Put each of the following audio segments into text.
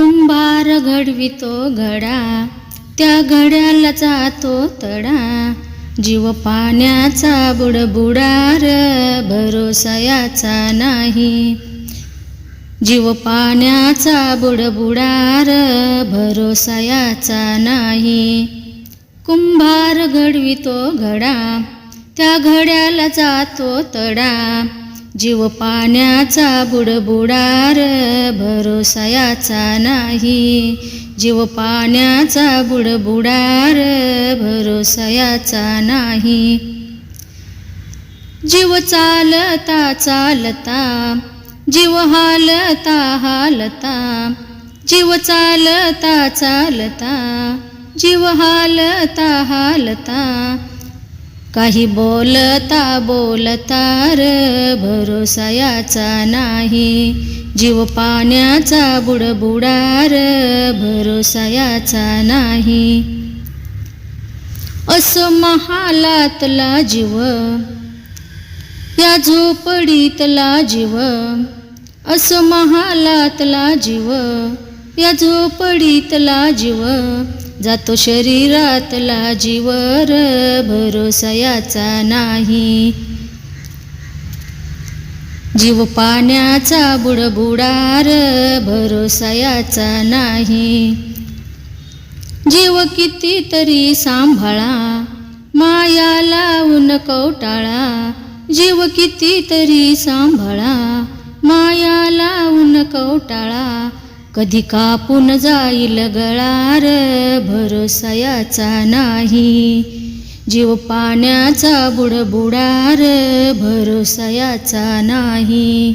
कुंभार घडवितो घडा? त्या घड्याला जातो तडा. जीव पाण्याचा बुडबुडार भरोसा याचा नाही. जीव पाण्याचा बुडबुडार भरोसा याचा नाही. कुंभार घडवितो घडा. त्या घड्याला जातो तडा. जीव पाण्याचा बुडबुडार भरोसायाचा नाही. जीव पाण्याचा बुडबुडार भरोसायाचा नाही. जीव चालता चालता जीव हालता हालता जीव चालता चालता जीव हालता हालता काही बोलता बोलता र भरोसा याचा नाही. जीव पाण्याचा बुडबुडार भरोसा याचा नाही. असं महालातला जीव या झोपडीतला जीव असं महालातला जीव या झोपडीतला जीव जातो शरीरातला जीवर भरोसा याचा नाही. जीव पाण्याचा बुडबुडार भरोसा याचा नाही. जीव कितीतरी सांभाळा माया लावून कवटाळा. जीव कितीतरी सांभाळा माया लावून कवटाळा. कधी कापून जाईल गळार भरोसयाचा नाही. जीव पाण्याचा बुडबुडार भरोसयाचा नाही.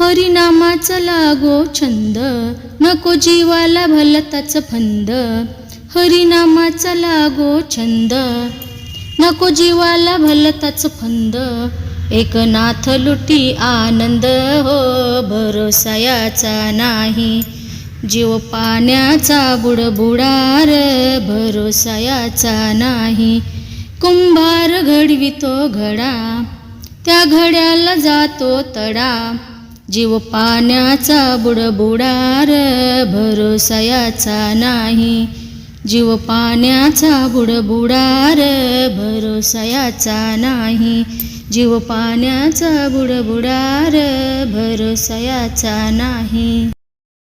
हरिनामाचा लागो छंद नको जीवाला भलताच फंद. हरिनामाचा लागो छंद नको जीवाला भलताच फंद. एक नाथ लुटी आनंद हो भरोसायाचा नाही. जीव पाण्याचा बुडबुडार भरोसायाचा नाही. कुंभार घडवितो घडा त्या घड्याला जातो तडा. जीव पाण्याचा बुडबुडार भरोसायाचा नाही. जीव पाण्याचा बुडबुडार भरोसायाचा नाही. जीव पाण्याचा बुडबुडार भरोसयाचा नाही.